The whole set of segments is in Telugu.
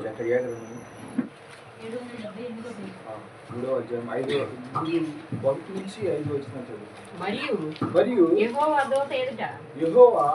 జకరియా గ్రంథం ఆ, మూడో అధ్యాయం ఐదో ఒకటి నుంచి ఐదు వచ్చిన చదువు. మరియు మరియు యెహోవా దూత ఎదుట యెహోవా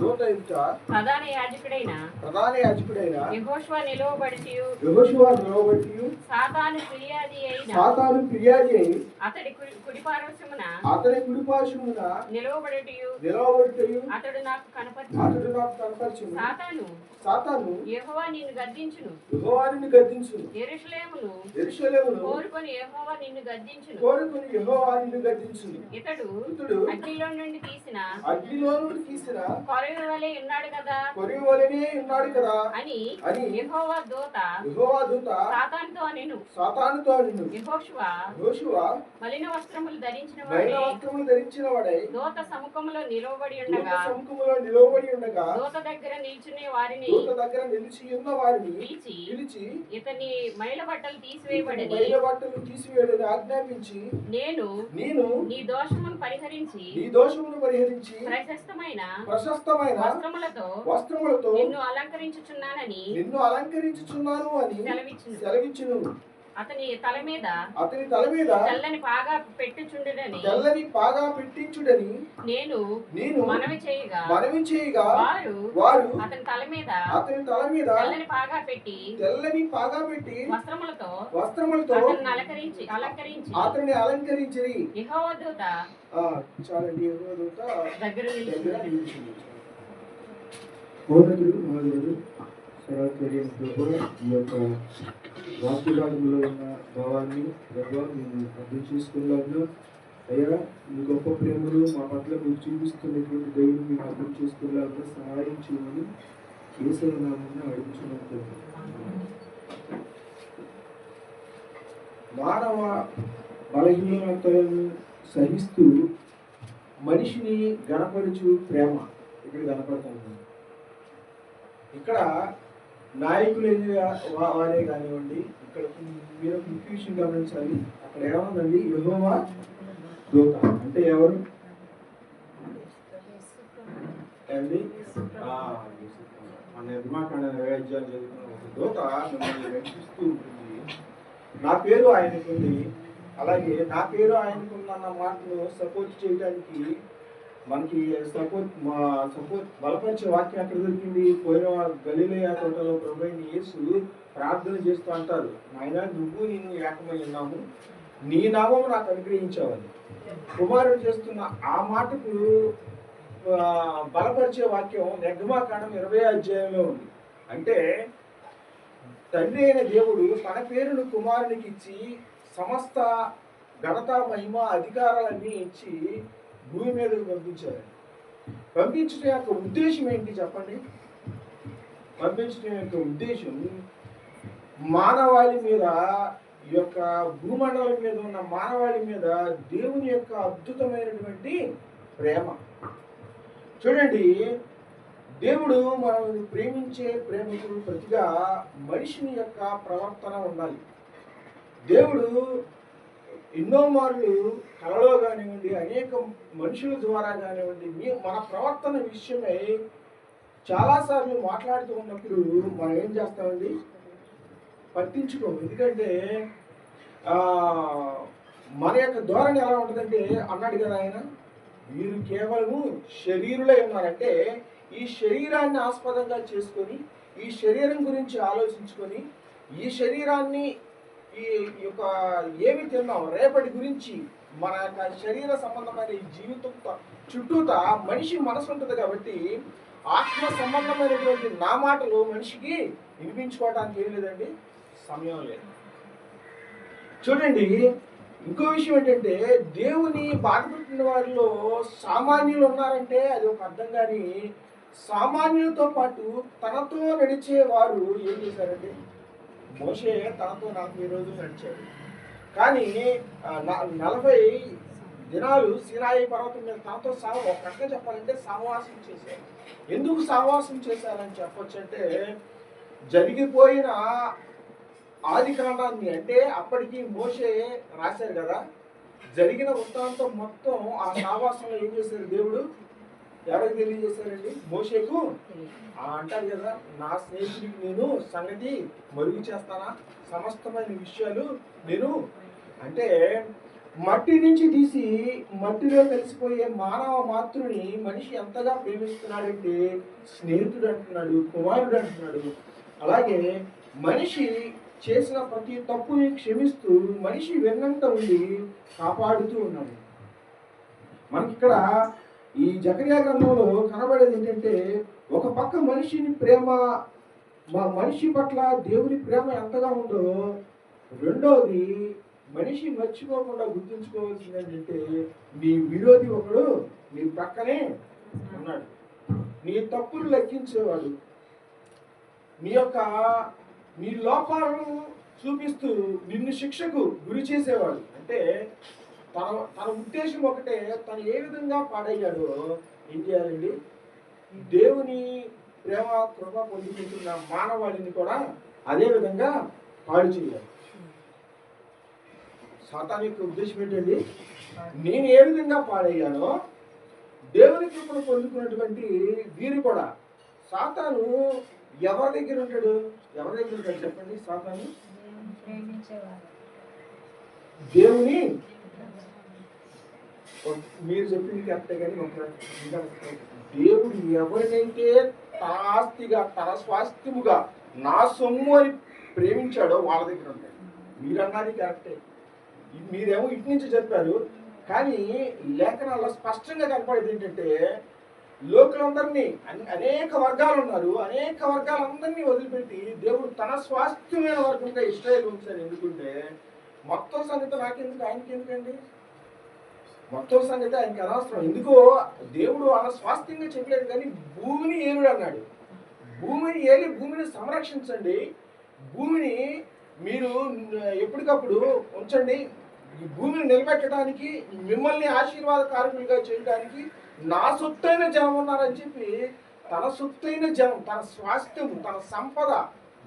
దూత ఎదుట ప్రధాన యాజకుడైన ప్రధాన యాజకుడైన యెహోషువ నిలువబడి యెహోషువ నిలవబట్టి సాతాను ఫిర్యాది అయిన సాతాను ఫిర్యాది అయి అతడి కుడి నిలవబడి అతడు నాకు కనపరచు అతడు నాకు కనపరిచింది సాతాను సాతాను యెహోవా నిన్ను గద్దించును. యెహోవాని గద్దించును. యెరూషలేమును యెరూషలేమును కోరుకొని యెహోవా నిన్ను గద్దించును. కోరుకుని యెహోవాని గద్దించును. ఇతడు ఇతడు అగ్నిలో నుండి తీసిన అగ్నిలో నుండి తీసిన కొరవి వలె ఉన్నాడు కదా కొరివి వలనే ఉన్నాడు కదా అని అని యెహోవా దూత యెహోవా దూత సాతానుతో నేను సాతానుతో నిన్ను యెహోషువ యెహోషువ మలిన వస్త్రములు ధరించిన వాడే. వస్త్రములు ధరించిన వాడై. దూత సముఖములో నిలవబడి దూత ఉండగా సముఖములో నిలవబడి ఉండగా దూత దగ్గర నిల్చునే వారిని దూత దగ్గర నిలిచి ఉన్న వారిని పిలిచి పిలిచి ఇతని బట్టలు తీసివేయబడని బయట బట్టలు తీసివేయడని ఆజ్ఞాపించి నేను నేను నీ దోషమును పరిహరించి నీ దోషమును పరిహరించి ప్రశస్తమైన ప్రశస్తమైన వస్త్రములతో వస్త్రములతో నిన్ను అలంకరించుచున్నానని నిన్ను అలంకరించుచున్నాను అని సెలవిచ్చును. సెలవిచ్చును. అతని తల మీద అతని తల మీద తెల్లని పాగా పెట్టుచుండుడని తెల్లని పాగా పెట్టించుడని నేను నేను మనవి చేయగా మనవి చేయగా వారు వారు అతని తల మీద అతని తల మీద తెల్లని పాగా పెట్టి తెల్లని పాగా పెట్టి వస్త్రములతో వస్త్రములతో అతన్ని అలంకరించి అలంకరించి అతన్ని అలంకరించిరి యెహోవా దూత ఆ, చాలండి యెహోవా దూత దగ్గర దగ్గర నిలిచి నిలిచింది. ఈ యొక్క వాక్యభాగంలో ఉన్న భావాన్ని ప్రభు అర్థం చేసుకున్నాను అయ్యా మీ గొప్ప ప్రేమలు మా పట్ల మీరు చూపిస్తున్నటువంటి దేవుడు మీరు అర్థం చేసుకునేలాగా సహాయం చేయమని కేసరి నామని అడుగుతున్నాను మానవ బలహీనతలను సహిస్తూ మనిషిని గణపరచు ప్రేమ ఇక్కడ కనపడుతుంది. ఇక్కడ నాయకులు వారే కానివ్వండి ఇక్కడ మీరు కన్ఫ్యూషన్ గమనించాలి. అక్కడ ఏమన్నది యహోవా దూత. అంటే ఎవరు? ఏమండి? మన నిర్మాకాండ నైవేద్యాలు చదువుకున్న ఒక దూత మిమ్మల్ని రక్షిస్తూ ఉంటుంది. నా పేరు ఆయనకుంది. అలాగే నా పేరు ఆయనకుందన్న మాటను సపోర్ట్ చేయడానికి మనకి సపోర్ట్ మా సపోర్ట్ బలపరిచే వాక్యం ఎక్కడ దొరికింది? పోయిన గలీలయ తోటలో ప్రభు యేసు ప్రార్థన చేస్తూ అంటారు నాయన నువ్వు నేను ఏకమై ఉన్నాము నీ నామము నాకు అనుగ్రహించావని. కుమారుడు చేస్తున్న ఆ మాటకు బలపరిచే వాక్యం నిర్గమాకాండం ఇరవై అధ్యాయంలో ఉంది. అంటే తండ్రి అయిన దేవుడు తన పేరును కుమారునికి ఇచ్చి సమస్త ఘనత మహిమ అధికారాలన్నీ ఇచ్చి భూమి మీదకు పంపించారు పంపించడం యొక్క ఉద్దేశం ఏంటి చెప్పండి? పంపించడం యొక్క ఉద్దేశం మానవాళి మీద ఈ యొక్క భూమండలం మీద ఉన్న మానవాళి మీద దేవుని యొక్క అద్భుతమైనటువంటి ప్రేమ. చూడండి దేవుడు మనల్ని ప్రేమించే ప్రేమికులు ప్రతిగా మనిషిని యొక్క ప్రవర్తన ఉండాలి. దేవుడు ఎన్నో మార్లు కళలో కానివ్వండి అనేక మనుషుల ద్వారా కానివ్వండి మీ మన ప్రవర్తన విషయమై చాలాసార్లు మాట్లాడుతూ ఉన్నప్పుడు మనం ఏం చేస్తామండి? పట్టించుకోం. ఎందుకంటే మన యొక్క ధోరణి ఎలా ఉంటుందంటే అన్నాడు కదా ఆయన వీరు కేవలము శరీరులే ఉన్నారంటే ఈ శరీరాన్ని ఆస్పదంగా చేసుకొని ఈ శరీరం గురించి ఆలోచించుకొని ఈ శరీరాన్ని ఈ యొక్క ఏమి తిన్నాం రేపటి గురించి మన యొక్క శరీర సంబంధమైన ఈ జీవితం చుట్టూత మనిషి మనసు ఉంటుంది కాబట్టి ఆత్మ సంబంధమైనటువంటి నా మాటలు మనిషికి వినిపించుకోవడానికి ఏం లేదండి. సమయం లేదు. చూడండి ఇంకో విషయం ఏంటంటే దేవుని బాధపెట్టిన వారిలో సామాన్యులు ఉన్నారంటే అది ఒక అర్థం కానీ సామాన్యులతో పాటు తనతో నడిచే వారు ఏం చేశారంటే మోషే తనతో నలభై రోజులు నడిచాడు కానీ నలభై దినాలు సినాయి పర్వతం మీద తనతో సహ ఒక రకంగా చెప్పాలంటే సహవాసం చేశారు. ఎందుకు సహవాసం చేశారని చెప్పొచ్చు అంటే జరిగిపోయిన ఆది కాండాన్ని అంటే అప్పటికి మోషే రాశారు కదా జరిగిన వృత్తాంతం మొత్తం ఆ సావాసంలో ఏం చేశారు దేవుడు? ఎవరికి తెలియజేశారండి మోషేకు? ఆ అంటారు కదా నా స్నేహితుడికి నేను సంగతి మరుగు చేస్తానా? సమస్తమైన విషయాలు నేను అంటే మట్టి నుంచి తీసి మట్టిలో కలిసిపోయే మానవ మాతృని మనిషి ఎంతగా ప్రేమిస్తున్నాడంటే స్నేహితుడు అంటున్నాడు కుమారుడు అంటున్నాడు. అలాగే మనిషి చేసిన ప్రతి తప్పుని క్షమిస్తూ మనిషి వెన్నంట ఉండి కాపాడుతూ ఉన్నాడు. మనకి ఇక్కడ ఈ జకర్యా గ్రంథంలో కనబడేది ఏంటంటే ఒక పక్క మనిషిని ప్రేమ మా మనిషి పట్ల దేవుని ప్రేమ ఎంతగా ఉందో రెండోది మనిషి మర్చిపోకుండా గుర్తుంచుకోవాల్సింది ఏంటంటే నీ విరోధి ఒకడు నీ పక్కనే ఉన్నాడు. నీ తప్పులు లెక్కించేవాడు. నీ యొక్క నీ లోపాలను చూపిస్తూ నిన్ను శిక్షకు గురి చేసేవాడు. అంటే తన తన ఉద్దేశం ఒకటే తను ఏ విధంగా పాడయ్యాడో ఏం చేయాలండి దేవుని ప్రేమ కృప పొందుకుంటున్న మానవాళిని కూడా అదే విధంగా పాడు చేయాలి. సాతాన్ యొక్క ఉద్దేశం ఏంటండి? నేను ఏ విధంగా పాడయ్యానో దేవుని కృపను పొందుకున్నటువంటి వీరు కూడా సాతాను ఎవరి దగ్గర ఉంటాడు? ఎవరి దగ్గర ఉంటాడు చెప్పండి? సాతాను? దేవుని మీరు చెప్పింది కరెక్టే కానీ ఒక దేవుడు ఎవరినంటే తన ఆస్తిగా తన స్వాస్థ్యముగా నా సొమ్ము అని ప్రేమించాడో వాళ్ళ దగ్గర ఉంటాయి మీరు అన్నది కరెక్టే మీరేమో ఇటు నుంచి చెప్పారు కానీ లేఖనాల్లో స్పష్టంగా కనపడేది ఏంటంటే లోకులందరినీ అనేక వర్గాలు ఉన్నారు అనేక వర్గాలందరినీ వదిలిపెట్టి దేవుడు తన స్వాస్థ్యమైన వర్గంగా ఇస్రాయేల్ ఉంచారు ఎందుకంటే మొత్తం సంగతి నాకెందుకు? ఆయనకి ఎందుకండి మొత్తం సంగతి ఆయనకి అనవసరం. ఎందుకో దేవుడు ఆయన స్వాస్థ్యంగా చెప్పలేదు కానీ భూమిని ఏలుడు అన్నాడు. భూమిని ఏలి భూమిని సంరక్షించండి. భూమిని మీరు ఎప్పటికప్పుడు ఉంచండి. ఈ భూమిని నిలబెట్టడానికి మిమ్మల్ని ఆశీర్వాద కార్మికులుగా చేయడానికి నా సొత్తైన జనం ఉన్నారని చెప్పి తన సొత్తైన జనం తన స్వాస్థ్యం తన సంపద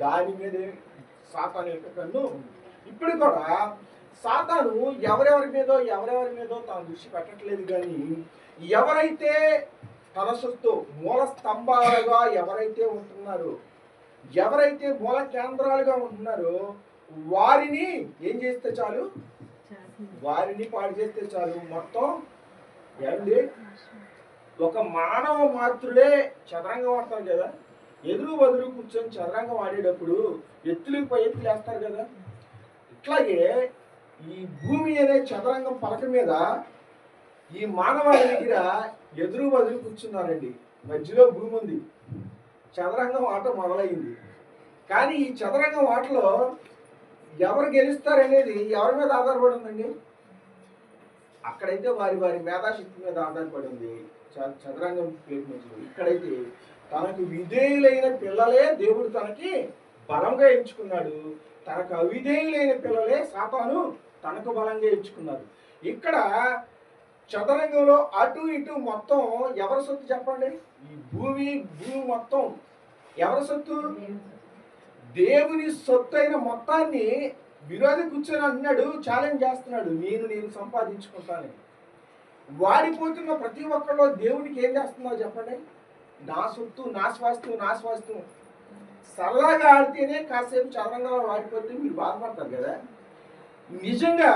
దాని మీదే సాతాను యొక్క కన్ను ఇప్పుడు కూడా సాతాను ఎవరెవరి మీదో ఎవరెవరి మీదో తన దృష్టి పెట్టట్లేదు కానీ ఎవరైతే తన సొత్తు మూల స్తంభాలుగా ఎవరైతే ఉంటున్నారో ఎవరైతే మూల కేంద్రాలుగా ఉంటున్నారో వారిని ఏం చేస్తే చాలు? వారిని పాడు చేస్తే చాలు. మొత్తం ఏమండి? ఒక మానవ మాత్రుడే చదరంగం ఆడతారు కదా? ఎదురు బదురు కూర్చొని చదరంగం ఆడేటప్పుడు ఎత్తులకు పై ఎత్తులు వేస్తారు కదా? అట్లాగే ఈ భూమి అనే చదరంగం పలక మీద ఈ మానవాళి దగ్గర ఎదురు బదులు కూర్చున్నారండి. మధ్యలో భూమి ఉంది. చదరంగం ఆట మొదలైంది. కానీ ఈ చదరంగం ఆటలో ఎవరు గెలుస్తారనేది ఎవరి మీద ఆధారపడి ఉందండి? అక్కడైతే వారి వారి మేధాశక్తి మీద ఆధారపడి ఉంది. చ- చదరంగం ప్లేట్ ఇక్కడైతే తనకు విధేయులైన పిల్లలే దేవుడు తనకి బలంగా ఎంచుకున్నాడు. తనకు అవిధేయులైన పిల్లలే సాతాను తనకు బలంగా ఎంచుకున్నారు ఇక్కడ చదరంగంలో అటు ఇటు మొత్తం ఎవరి సొత్తు చెప్పండి? ఈ భూమి భూమి మొత్తం ఎవరి సొత్తు? దేవుని సొత్తు అయిన మొత్తాన్ని విరోధి కూర్చొని అన్నాడు ఛాలెంజ్ చేస్తున్నాడు. నేను నేను సంపాదించుకుంటాను. వాడిపోతున్న ప్రతి ఒక్కళ్ళు దేవుడికి ఏం చేస్తున్నావు చెప్పండి? నా సొత్తు నా స్వాస్థ్యం నా స్వాస్థ్యం. సరదాగా ఆడితేనే కాసేపు చదరంగా వాడిపోతే మీరు బాధపడతారు కదా. నిజంగా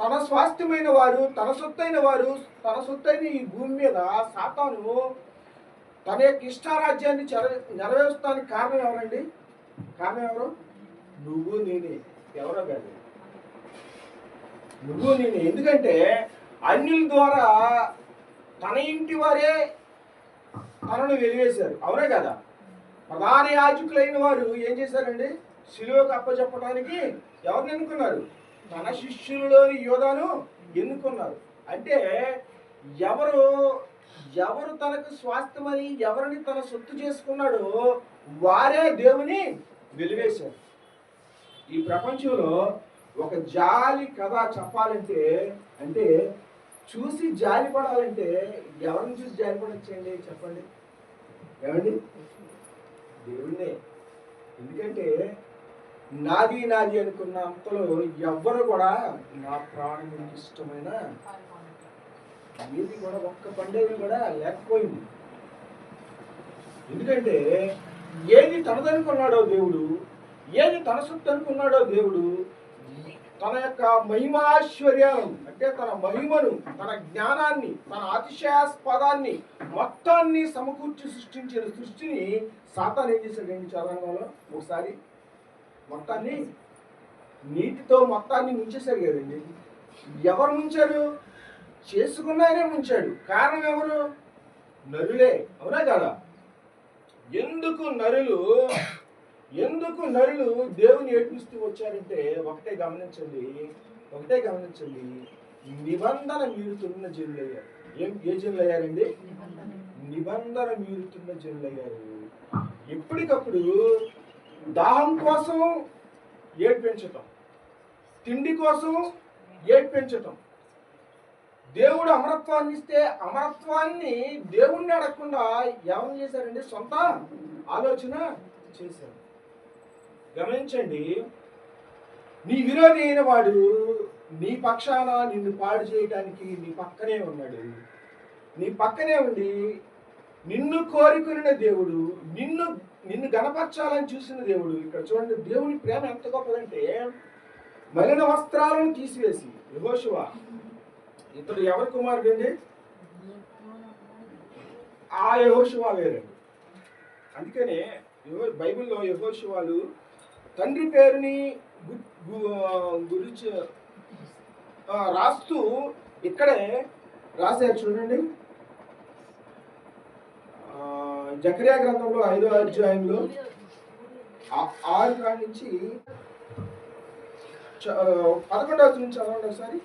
తన స్వాస్థ్యమైన వారు తన సొత్తైన వారు తన సొత్తైన ఈ భూమి మీద సాతాను తన యొక్క ఇష్టారాజ్యాన్ని చెర నెరవేర్చడానికి కారణం ఎవరండి? కారణం ఎవరు? నువ్వు నేనే. ఎవరో కాదు. నువ్వు నేనే. ఎందుకంటే అన్యుల ద్వారా తన ఇంటి వారే తనను వెలివేశారు. అవునే కదా? ప్రధాన యాజకులైన వారు ఏం చేశారండి? శిలువకు అప్పచెప్పడానికి ఎవరిని ఎన్నుకున్నారు? తన శిష్యులలోని యోధాను ఎన్నుకున్నారు. అంటే ఎవరు ఎవరు తనకు స్వాస్థ్యమని ఎవరిని తన సొత్తు చేసుకున్నాడో వారే దేవుని వెలివేశారు. ఈ ప్రపంచంలో ఒక జాలి కథ చెప్పాలంటే అంటే చూసి జాలి పడాలంటే ఎవరిని చూసి జాలి పడచ్చండి చెప్పండి. ఏమండి? దేవుణ్ణే. ఎందుకంటే నాది నాది అనుకున్న అంతలో ఎవ్వరు కూడా నా ప్రాణం ఇష్టమైన ఏది కూడా ఒక్క పండుగ కూడా లేకపోయింది. ఎందుకంటే ఏది తనదనుకున్నాడో దేవుడు ఏది తన సొత్తు అనుకున్నాడో దేవుడు తన యొక్క మహిమాశ్వర్యాలను అంటే తన మహిమను తన జ్ఞానాన్ని తన అతిశయాస్పదాన్ని మొత్తాన్ని సమకూర్చి సృష్టించిన సృష్టిని సాతాన్ ఏం చేశాడండి చదవడంలో ఒకసారి మొత్తాన్ని నీటితో మొత్తాన్ని ముంచేశారు కదండి. ఎవరు ముంచారు? చేసుకున్నాయనే ముంచాడు. కారణం ఎవరు? నరులే. అవునా కదా? ఎందుకు నరులు ఎందుకు నరులు దేవుని ఏడ్పిస్తూ వచ్చారంటే ఒకటే గమనించండి ఒకటే గమనించండి. నిబంధన మీరుతున్న జనులయ్యారు ఏం ఏ జనులు అయ్యారండి? నిబంధన మీరుతున్న జనులు అయ్యారు. ఎప్పటికప్పుడు దాహం కోసం ఏడ్పించటం తిండి కోసం ఏడ్పించటం దేవుడు అమరత్వాన్ని ఇస్తే అమరత్వాన్ని దేవుణ్ణి అడగకుండా ఏమని చేశారండి? సొంత ఆలోచన చేశారు. గమనించండి నీ విరోధి అయిన వాడు నీ పక్షాన నిన్ను పాడు చేయడానికి నీ పక్కనే ఉన్నాడు. నీ పక్కనే ఉండి నిన్ను కోరుకున్న దేవుడు నిన్ను నిన్ను గణపరచాలని చూసిన దేవుడు ఇక్కడ చూడండి దేవుని ప్రేమ ఎంత గొప్పదంటే మలిన వస్త్రాలను తీసివేసి యహోశివ ఇతడు ఎవరి కుమారుడు అండి ఆ యహోశివ వేరండి. అందుకనే బైబిల్లో యహోశివాలు తండ్రి పేరుని గు- గురించి రాస్తూ ఇక్కడే రాశారు చూడండి. జక్రియా జకరియా గ్రంథంలో ఐదో అధ్యాయంలో ఆరు కాడి నుంచి చ- పదకొండవ నుంచి చదవండి ఒకసారి.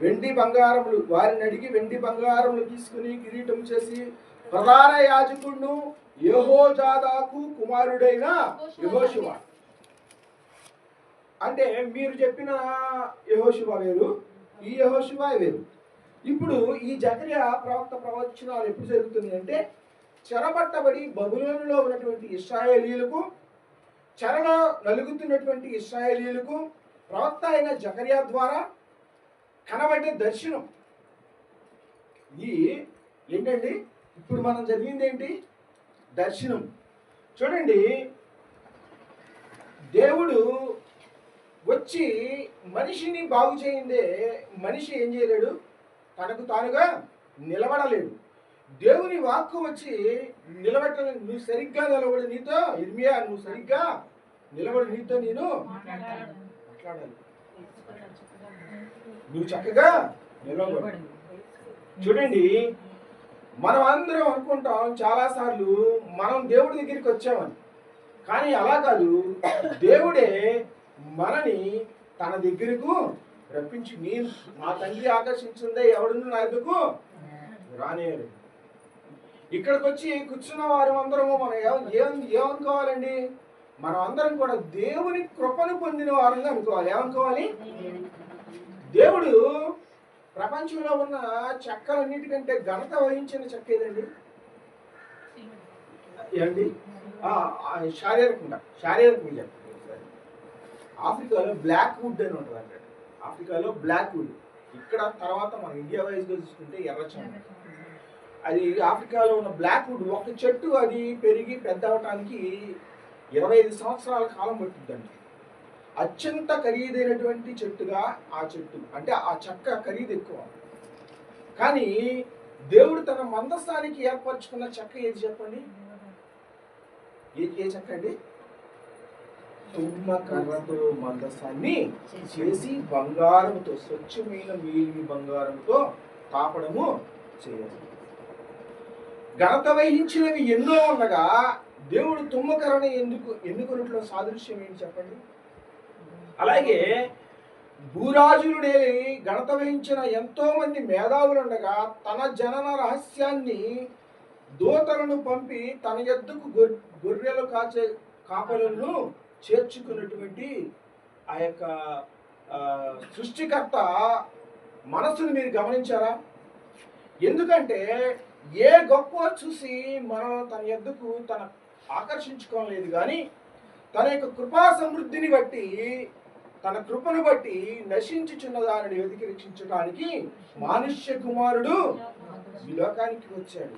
వెండి బంగారములు వారిని అడిగి వెండి బంగారములు తీసుకుని కిరీటం చేసి ప్రధాన యాజకుడును యహోజాదాకు కుమారుడైన యహోశివ అంటే మీరు చెప్పిన యహోశివ వేరు ఈ యహోశివ వేరు. ఇప్పుడు ఈ జకర్య ప్రవక్త ప్రవచనాలు ఎప్పుడు జరుగుతుంది అంటే చెరబట్టబడి బబులోనులో ఉన్నటువంటి ఇస్రాయేలీలకు చరణ నలుగుతున్నటువంటి ఇస్రాయేలీలకు ప్రవక్త అయిన జకర్యా ద్వారా కనబడే దర్శనం. ఈ ఏంటండి? ఇప్పుడు మనం జరిగింది ఏంటి? దర్శనం. చూడండి. దేవుడు వచ్చి మనిషిని బాగు చేయిందే మనిషి ఏం చేయలేడు? తనకు తానుగా నిలబడలేడు. దేవుని వాక్కు వచ్చి నిలబెట్టలేదు నువ్వు సరిగ్గా నిలబడి నీతో. ఇర్మియా నువ్వు సరిగ్గా నిలబడి నీతో నేను మాట్లాడాలి. నువ్వు చక్కగా నిలబడు. చూడండి. మనం అందరం అనుకుంటాం చాలాసార్లు మనం దేవుడి దగ్గరికి వచ్చామని. కానీ అలా కాదు. దేవుడే మనని తన దగ్గరకు రప్పించి. నేను మా తండ్రి ఆకర్షించిందే ఎవడును నా ఎందుకు రానేరు ఇక్కడికి వచ్చి కూర్చున్న వారు అందరము మనం ఏం ఏమనుకోవాలండి? మనం అందరం కూడా దేవుని కృపను పొందిన వారంగా అనుకోవాలి. ఏమనుకోవాలి? దేవుడు ప్రపంచంలో ఉన్న చెక్కలన్నిటికంటే ఘనత వహించిన చెక్క ఏదండి? ఏమండి శారీరకంగా శారీరకంగా చెప్పండి ఆఫ్రికాలో బ్లాక్ వుడ్ అని ఉంటుంది అక్కడ ఆఫ్రికాలో బ్లాక్ వుడ్. ఇక్కడ తర్వాత మన ఇండియా వైజ్గా చూసుకుంటే ఎర్రచంద అది ఆఫ్రికాలో ఉన్న బ్లాక్ వుడ్ ఒక చెట్టు అది పెరిగి పెద్ద అవటానికి ఇరవై ఐదు సంవత్సరాల కాలం పట్టిద్దండి. అత్యంత ఖరీదైనటువంటి చెట్టుగా ఆ చెట్టు అంటే ఆ చెక్క ఖరీదు ఎక్కువ. కానీ దేవుడు తన మందస్థానికి ఏర్పరచుకున్న చెక్క ఏది చెప్పండి? ఏ ఏ చెక్క అండి? తుమ్మ కర్రతో మందస్థాన్ని చేసి బంగారంతో స్వచ్ఛమైన మేలిమి బంగారంతో తాపడము చేయాలి ఘనత వహించినవి ఎన్నో ఉండగా దేవుడు తుమ్మకరణ ఎందుకు ఎన్నుకున్నట్లో సాదృశ్యం ఏంటి చెప్పండి? అలాగే భూరాజులుడే ఘనత వహించిన ఎంతో మంది మేధావులు ఉండగా తన జనన రహస్యాన్ని దూతలను పంపి తన ఎద్దుకు గొర్- గొర్రెలు కాచే కాపలను చేర్చుకున్నటువంటి ఆ యొక్క సృష్టికర్త మనసును మీరు గమనించారా? ఎందుకంటే ఏ గొప్ప చూసి మనం తన ఎద్దుకు తన ఆకర్షించుకోలేదు కానీ తన యొక్క కృపా సమృద్ధిని బట్టి తన కృపను బట్టి నశించుచున్న దానిని వెతికి రక్షించడానికి మానుష్య కుమారుడు ఈ లోకానికి వచ్చాడు.